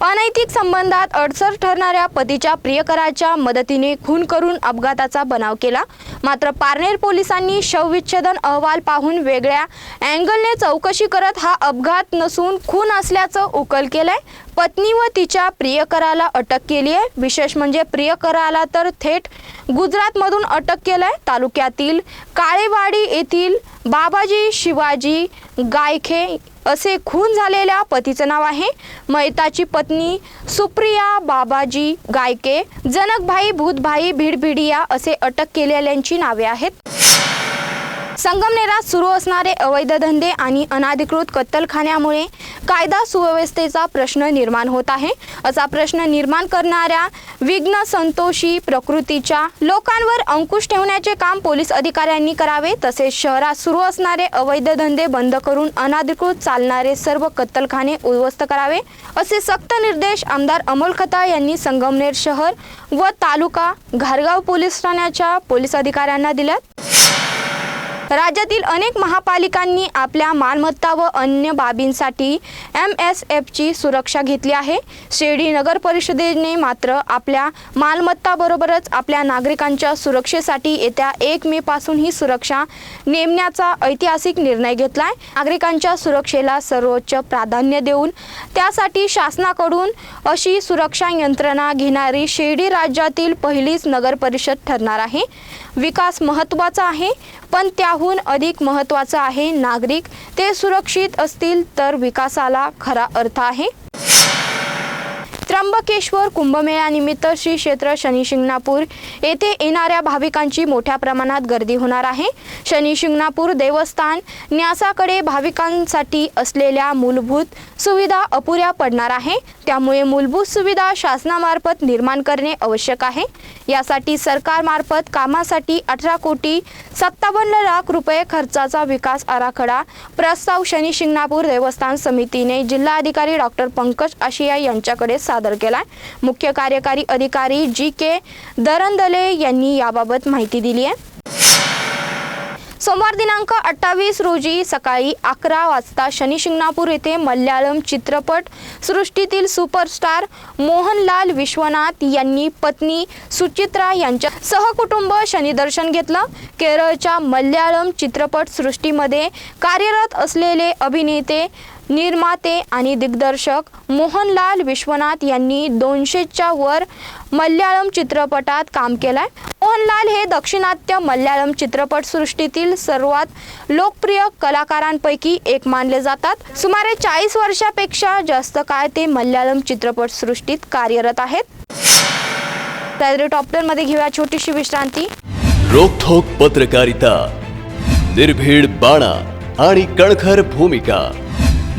अनैतिक संबंधात अडसर ठरणाऱ्या पतीच्या प्रियकराच्या मदतीने खून करून अपघाताचा बनाव केला. मात्र पारनेर पोलिसांनी शवविच्छेदन अहवाल पाहून वेगळ्या अँगलने चौकशी करत हा अपघात नसून खून असल्याचं उकल केलंय. पत्नी व तिच्या प्रियकराला अटक केली आहे. विशेष म्हणजे प्रियकराला तर थेट गुजरातमधून अटक केलंय. तालुक्यातील काळेवाडी येथील बाबाजी शिवाजी गायखे असे खून झालेल्या पतीचं नाव आहे मैताची पत्नी सुप्रिया बाबाजी गायके जनकभाई भूतभाई भिडभिडिया असे अटक केलेल्यांची नावे आहेत. संगमनेरात सुरू असणारे अवैध धंदे आणि अनाधिकृत कत्तलखान्यामुळे कायदा सुव्यवस्थेचा प्रश्न निर्माण होत आहे. असा प्रश्न निर्माण करणाऱ्या विघ्न संतोषी प्रकृतीच्या लोकांवर अंकुश ठेवण्याचे काम पोलीस अधिकाऱ्यांनी करावे. तसेच शहरात सुरू असणारे अवैध धंदे बंद करून अनाधिकृत चालणारे सर्व कत्तलखाने उद्ध्वस्त करावे असे सक्त निर्देश आमदार अमोल खताळ यांनी संगमनेर शहर व तालुका घारगाव पोलीस ठाण्याच्या पोलीस अधिकाऱ्यांना दिल्यात. राज्यातील अनेक महापालिकांनी आपल्या मालमत्ता व अन्य बाबींसाठी एम एस एफची सुरक्षा घेतली आहे. शिर्डी नगर परिषदेने मात्र आपल्या मालमत्ताबरोबरच आपल्या नागरिकांच्या सुरक्षेसाठी येत्या एक मे पासून ही सुरक्षा नेमण्याचा ऐतिहासिक निर्णय घेतला आहे नागरिकांच्या सुरक्षेला सर्वोच्च प्राधान्य देऊन त्यासाठी शासनाकडून अशी सुरक्षा यंत्रणा घेणारी शिर्डी राज्यातील पहिलीच नगर परिषद ठरणार आहे. विकास महत्त्वाचा आहे पण त्या त्याहून अधिक महत्त्वाचं आहे नागरिक. ते सुरक्षित असतील तर विकासाला खरा अर्थ आहे. त्र्यंबकेश्वर कुंभमेळ्यानिमित्त श्री क्षेत्र शनी शिंगणापूर येथे येणाऱ्या भाविकांची मोठ्या प्रमाणात गर्दी होणार आहे. शनी शिंगणापूर देवस्थान न्यासाकडे भाविकांसाठी असलेल्या मूलभूत सुविधा अपुऱ्या पडणार आहे. त्यामुळे मूलभूत सुविधा शासनामार्फत निर्माण करणे आवश्यक आहे. यासाठी सरकारमार्फत कामासाठी अठरा कोटी सत्तावन्न लाख रुपये खर्चाचा विकास आराखडा प्रस्ताव शनी शिंगणापूर देवस्थान समितीने जिल्हाधिकारी डॉक्टर पंकज आशिया यांच्याकडे सादर केला मुख्य कार्यकारी अधिकारी जी के दरंदले यांनी याबाबत माहिती दिली आहे. सोमवार दिनांक अठ्ठावीस रोजी सकाळी अकरा वाजता शनी शिंगणापूर येथे मल्याळम चित्रपट सृष्टीतील सुपरस्टार मोहनलाल विश्वनाथ यांनी पत्नी सुचित्रा यांच्या सहकुटुंब शनिदर्शन घेतलं. केरळच्या मल्याळम चित्रपट सृष्टीमध्ये कार्यरत असलेले अभिनेते निर्माते आणि दिग्दर्शक मोहनलाल विश्वनाथ यांनी दोनशेच्या वर मल्याळम चित्रपटात काम केलंय. मोहनलाल हे दक्षिणात्य मल्याळम चित्रपटसृष्टीतील सर्वात लोकप्रिय कलाकारांपैकी एक मानले जातात. सुमारे चाळीस वर्षापेक्षा जास्त काळ ते मल्याळम चित्रपटसृष्टीत कार्यरत आहेत. त्याद्री टॉपमध्ये घेऊया छोटीशी विश्रांती. रोखोक पत्रकारिता निर्भीड बाणा आणि कणखर भूमिका.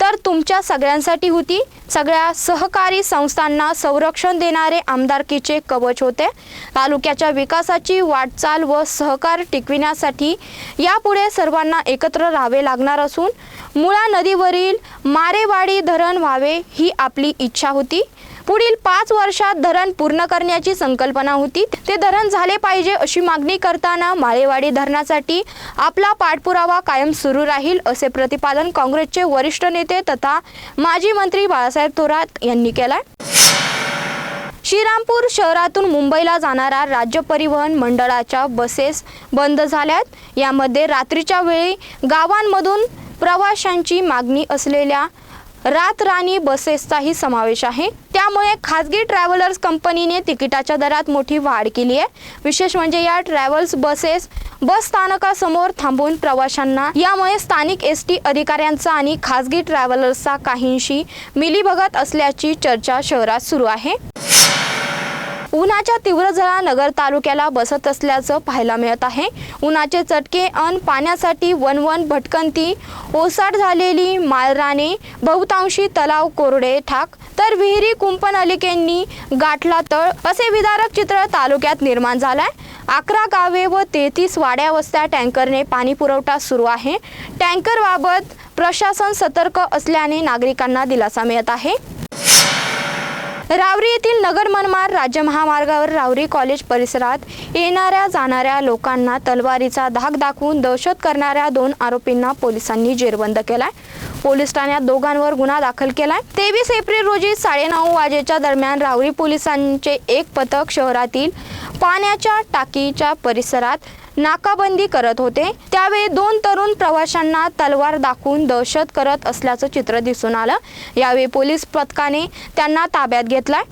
तर तुमच्या सगळ्यांसाठी होती. सगळ्या सहकारी संस्थांना संरक्षण देणारे आमदारकीचे कवच होते. तालुक्याच्या विकासाची वाटचाल व सहकार टिकविण्यासाठी यापुढे सर्वांना एकत्र राहावे लागणार असून मुळा नदीवरील मारेवाडी धरण व्हावे ही आपली इच्छा होती. पुढील पाच वर्षात धरण पूर्ण करण्याची संकल्पना होती. ते धरण झाले पाहिजे अशी मागणी करताना माळेवाडी धरणासाठी आपला पाठपुरावा कायम सुरू राहील असे प्रतिपादन काँग्रेसचे वरिष्ठ नेते तथा माजी मंत्री बाळासाहेब थोरात यांनी केलाय. श्रीरामपूर शहरातून मुंबईला जाणाऱ्या राज्य परिवहन मंडळाच्या बसेस बंद झाल्यात. यामध्ये रात्रीच्या वेळी गावांमधून प्रवाशांची मागणी असलेल्या रातराणी बसेसचाही समावेश आहे. त्यामुळे खाजगी ट्रॅव्हलर्स कंपनीने तिकिटाच्या दरात मोठी वाढ केली आहे. विशेष म्हणजे या ट्रॅव्हल्स बसेस बस स्थानकासमोर थांबून प्रवाशांना यामुळे स्थानिक एस टी अधिकाऱ्यांचा आणि खाजगी ट्रॅव्हलर्सचा काहींशी मिलीभगत असल्याची चर्चा शहरात सुरू आहे. उन्हाच्या तीव्र झळा नगर तालुक्याला बसत असल्याचं पाहायला मिळत आहे. उन्हाचे चटके अन पाण्यासाठी वनवन भटकंती ओसाड झालेली माळराने बहुतांशी तलाव कोरडे ठाक तर विहिरी कुंपनलिकेंनी गाठला तळ असे विदारक चित्र तालुक्यात निर्माण झालाय. अकरा गावे व तेहतीस वाड्या वस्त्या टँकरने पाणी पुरवठा सुरू आहे. टँकरबाबत प्रशासन सतर्क असल्याने नागरिकांना दिलासा मिळत आहे. रावरी येथील नगर मनमाड राज्य महामार्गावर रावरी कॉलेज परिसरात येणाऱ्या जाणाऱ्या लोकांना तलवारीचा धाक दाखवून दहशत करणाऱ्या दोन आरोपींना पोलिसांनी जेरबंद केलाय. पोलीस ठाण्यात दोघांवर गुन्हा दाखल केलाय. तेवीस एप्रिल रोजी साडेनऊ वाजेच्या दरम्यान रावरी पोलिसांचे एक पथक शहरातील पाण्याच्या टाकीच्या परिसरात नाकाबंदी करत होते. त्यावेळी दोन तरुण प्रवाशांना तलवार दाखवून दहशत करत असल्याचं चित्र दिसून आलं. यावेळी पोलीस पथकाने त्यांना ताब्यात घेतलाय.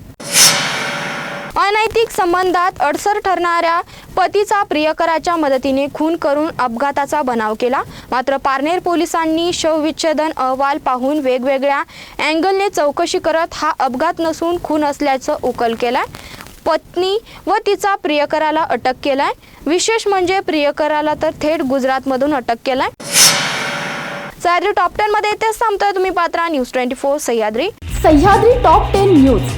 अनैतिक संबंधात अडसर ठरणाऱ्या पतीचा प्रियकराच्या मदतीने खून करून अपघाताचा बनाव केला. मात्र पारनेर पोलिसांनी शवविच्छेदन अहवाल पाहून वेगवेगळ्या अँगलने चौकशी करत हा अपघात नसून खून असल्याचं उकल केलाय. पत्नी व तिचा प्रियकराला अटक केलाय. विशेष म्हणजे प्रियकराला तर थेट गुजरातमधून अटक केलाय. सह्याद्री टॉप टेन मध्ये इथेच थांबतोय तुम्ही Patra. News twenty four Sahyadri. Sahyadri top ten news.